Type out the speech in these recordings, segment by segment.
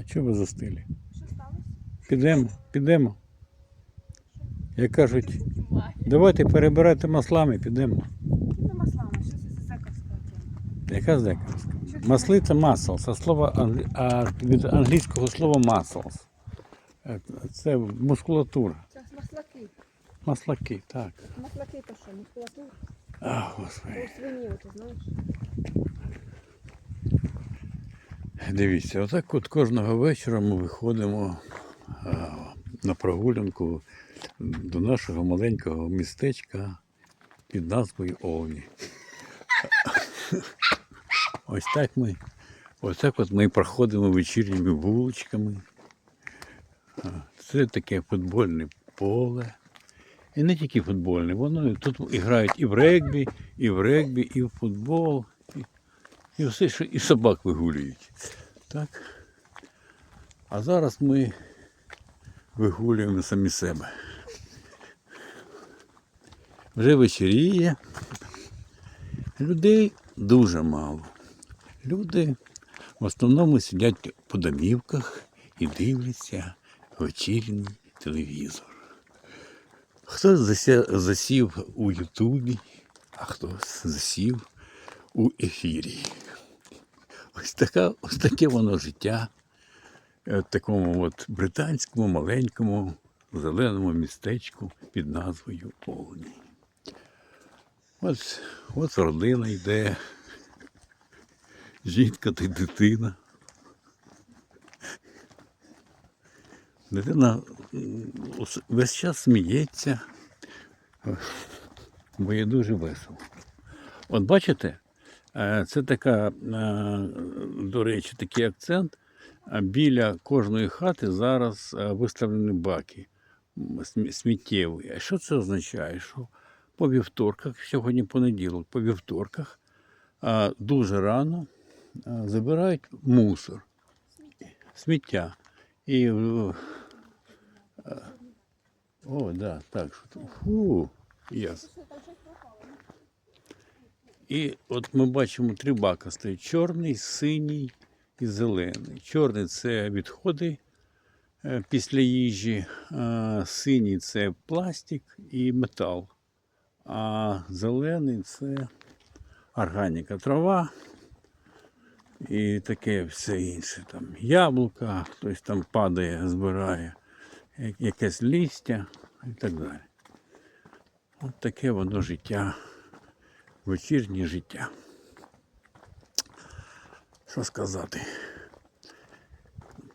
А чого ви застилі? Що сталося? Підемо, підемо. Як кажуть, давайте перебирайте маслами, підемо. Маслами, що це тема? Яка зекарська? Масли це масл, це слово англі- а, від англійського слова muscles. Е, Це мускулатура. Це маслаки. Маслаки, так. Маслаки то що, мускулатура? А, господи. у свині, ти знаєш? Дивіться, отак от кожного вечора ми виходимо на прогулянку до нашого маленького містечка під назвою Овні. Ось так ми, ось от ми проходимо вечірніми вуличками. Це таке футбольне поле. І не тільки футбольне, воно тут грають і в регбі, і в регбі, і в футбол, і, все, що і собак вигулюють. Так. А зараз ми вигулюємо самі себе. Вже вечеріє. Людей дуже мало. Люди в основному сидять по домівках і дивляться вечірній телевізор. Хтось засів у Ютубі, а хтось засів у ефірі. Ось, така, ось таке воно життя е, в такому от британському маленькому зеленому містечку під назвою Олні. Ось, ось родина йде, жінка та дитина. Дитина весь час сміється, бо є дуже весело. От бачите, Це така, е, до речі, такий акцент. Біля кожної хати зараз е, виставлені баки сміттєві. А що це означає? Що по вівторках, сьогодні понеділок, по вівторках е, дуже рано е, забирають мусор, сміття. І, е, е, о, да, так. Фу, ясно. І от ми бачимо три бака стоять: чорний, синій і зелений. Чорний це відходи е, після їжі, синій це пластик і метал. А зелений це органіка, трава і таке все інше. Там яблука, хтось там падає, збирає, якесь листя і так далі. От таке воно життя вечірнє життя. Що сказати?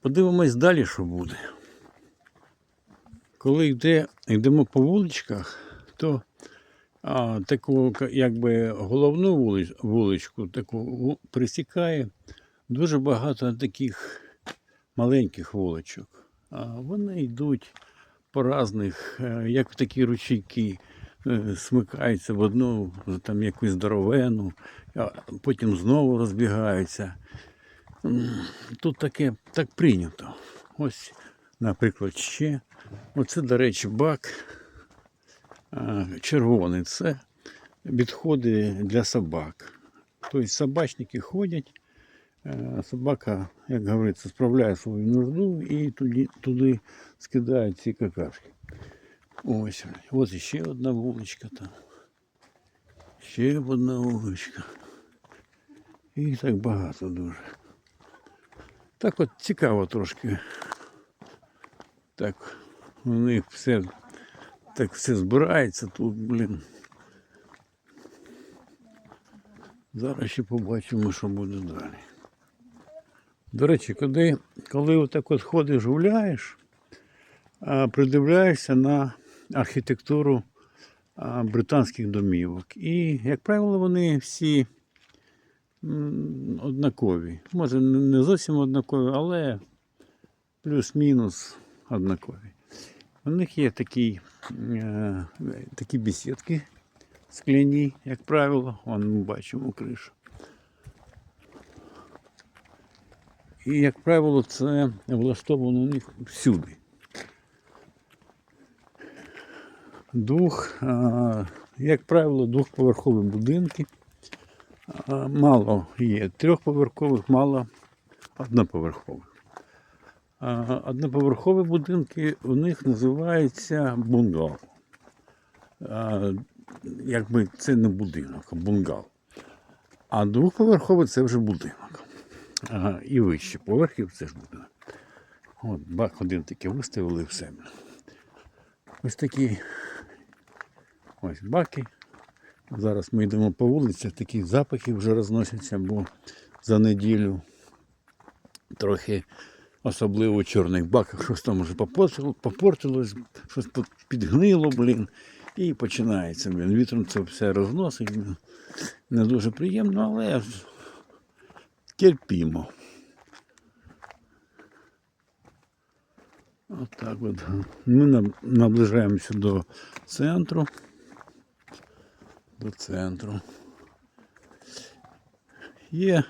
Подивимось далі, що буде. Коли йде, йдемо по вуличках, то а, таку якби головну вулич, вуличку таку присікає дуже багато таких маленьких вуличок. А вони йдуть по різних, е, як такі ручейки, смикаються в одну там якусь здоровену, а потім знову розбігаються. Тут таке так прийнято. Ось, наприклад, ще. Оце, до речі, бак червоний. Це відходи для собак. Тобто собачники ходять, е, собака, як говориться, справляє свою нужду і туди, туди скидають ці какашки. Ось, ось ще одна вуличка там. Ще одна вуличка. І так багато дуже. Так от цікаво трошки. Так, у них все так все збирається тут, блін. Зараз ще побачимо, що буде далі. До речі, коли, коли отак от ходиш, гуляєш, а, придивляєшся на архітектуру британських домівок. І, як правило, вони всі однакові. Може, не зовсім однакові, але плюс-мінус однакові. У них є такі, е, такі бесідки скляні, як правило, Вон ми бачимо кришу. І, як правило, це влаштовано у них всюди. Двох, як правило, двохповерхові будинки. Мало є трьохповерхових, мало одноповерхових. Одноповерхові будинки у них називаються бунгало. Якби це не будинок, а бунгал. А двохповерховий це вже будинок. І вище поверхів це ж будинок. От бак один таки виставили і все. Ось такі ось баки. Зараз ми йдемо по вулиці, такі запахи вже розносяться, бо за неділю трохи особливо у чорних баках, щось там вже попортилось, щось підгнило, блін. І починається. Блін. Вітром це все розносить. Не дуже приємно, але терпімо. Отак от. Ми наближаємося до центру. До центру. Є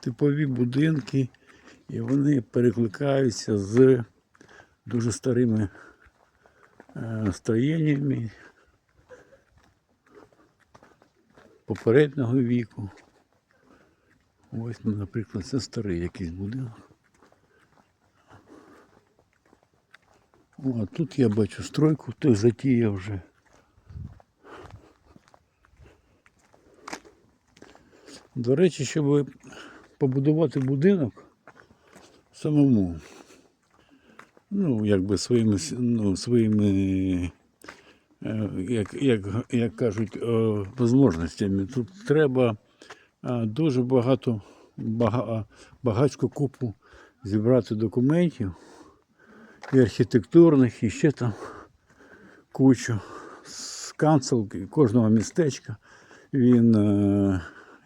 типові будинки, і вони перекликаються з дуже старими е, строєннями попереднього віку. Ось, наприклад, це старий якийсь будинок. О, тут я бачу стройку, хтось затіяв вже. До речі, щоб побудувати будинок самому, ну, якби своїми, ну, своїми е, як, як, як кажуть, е, можливостями. Тут треба е, дуже багато, бага, багатьку купу зібрати документів і архітектурних, і ще там кучу з канцел кожного містечка. Він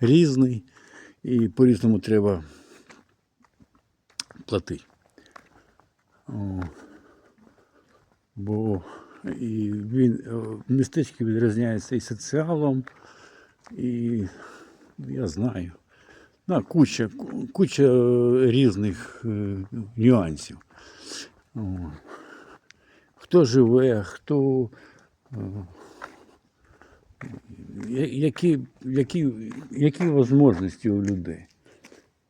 різний і по-різному треба платити. Бо і він е, містечки відрізняється і соціалом, і я знаю. Да, куча, куча е, різних е, нюансів. О. Хто живе, хто. Які, які, які можливості у людей?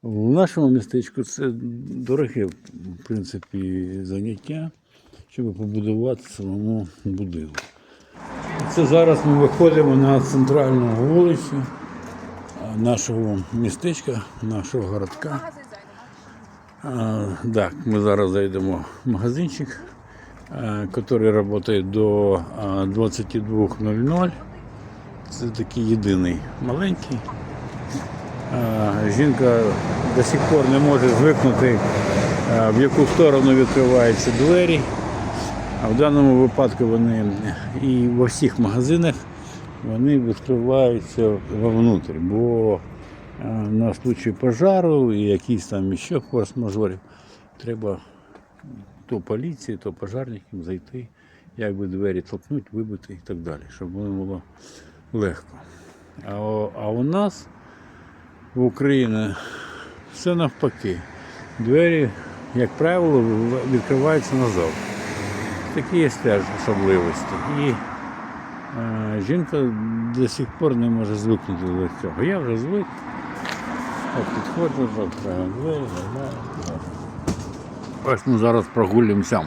В нашому містечку це дороге, в принципі, заняття, щоб побудувати самому будинок. Це зараз ми виходимо на центральну вулицю нашого містечка, нашого городка. А, Так, ми зараз зайдемо в магазинчик, який працює до 22.00. Це такий єдиний маленький. Жінка до сих пор не може звикнути, в яку сторону відкриваються двері. А в даному випадку вони і во всіх магазинах вони відкриваються вовнутрь, бо на случай пожару і якісь там ще форс-мажорів треба то поліції, то пожарникам зайти, якби двері толкнути, вибити і так далі, щоб воно було легко. А, а у нас в Україні все навпаки. Двері, як правило, відкриваються назад. Такі є теж особливості. І е, жінка до сих пор не може звикнути до цього. Я вже звик. От підходжу, відкриваю двері. Ось ми зараз прогулюємося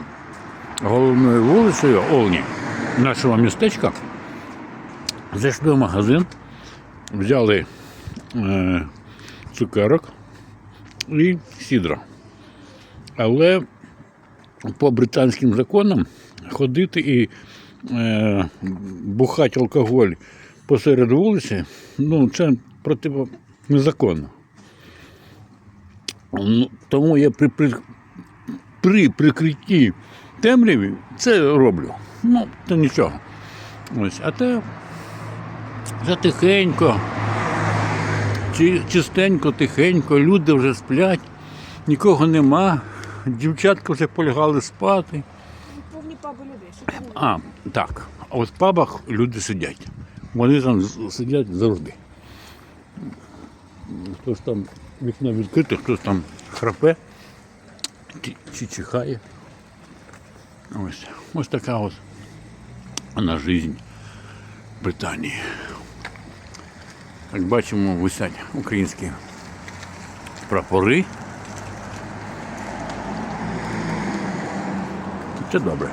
головною вулицею Олні нашого містечка. Зайшли в магазин, взяли е, цукерок і сідра. Але по британським законам ходити і е, бухати алкоголь посеред вулиці, ну, це проти незаконно. Ну, тому я при, при, при прикритті темряві це роблю. Ну, то нічого. Ось, а те вже тихенько, чистенько, тихенько, люди вже сплять, нікого нема, дівчатка вже полягали спати. Повні паби людей. А, так. А от в пабах люди сидять. Вони там сидять завжди. Хтось там вікно відкрите, хтось там храпе чи, чи чихає. Ось. Ось така от вона жизнь Британії. Як бачимо, висять українські прапори. Це добре.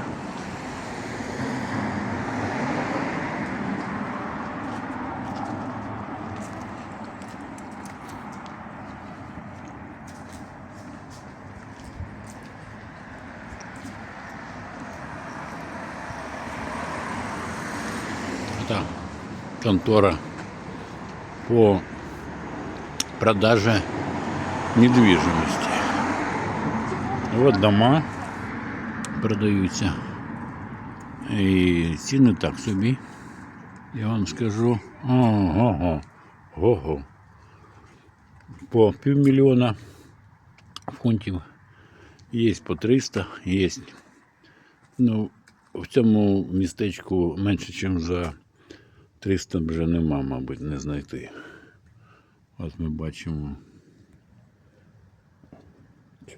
Это контора по продаже недвижимости. Вот дома продаються. І ціни так собі. Я вам скажу. Ого. Ого. По півмільйона фунтів. Є по 300, є. Ну, в цьому містечку менше, ніж за 300 вже нема, мабуть, не знайти. От ми бачимо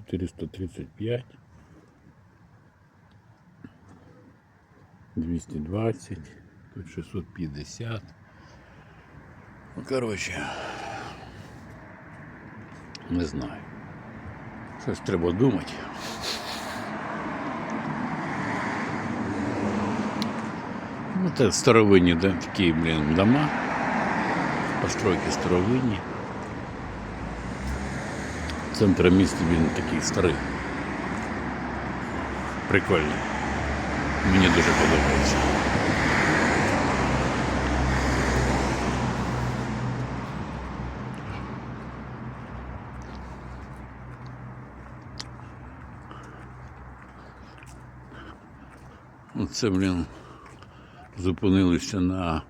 435, 220, тут 650. Ну, коротше, не знаю. Щось треба думати. Це старовинні да, такі, блін, дома. Постройки старовинні. Центр міста він такий старий. Прикольний. Мені дуже подобається. Оце, блін, зупинилися на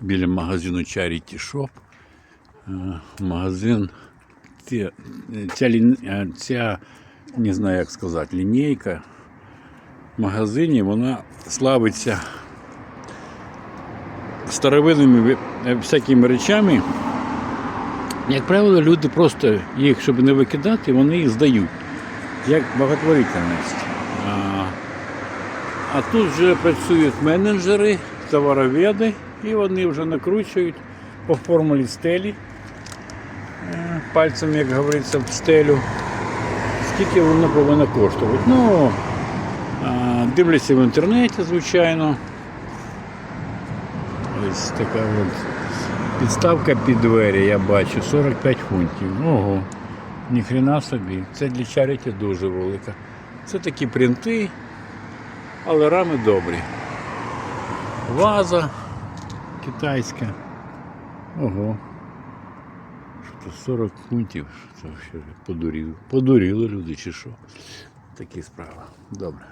біля магазину Charity Shop. Е, Магазин, ці- ця, е, ця, не знаю, як сказати, лінійка в магазині, вона славиться старовинними е, всякими речами. Як правило, люди просто їх, щоб не викидати, вони їх здають. Як благотворительність. А, тут вже працюють менеджери, товароведи, і вони вже накручують по формулі стелі, е, пальцем, як говориться, в стелю. Скільки воно повинно коштувати? Ну, дивляться в інтернеті, звичайно. Ось така от підставка під двері, я бачу, 45 фунтів. Ого, ніхрена собі. Це для чаріті дуже велика. Це такі принти, але рами добрі. Ваза китайська. Ого. Що тут 40 фунтів. Що це ще подуріли. Подуріли люди чи що. Такі справи. Добре.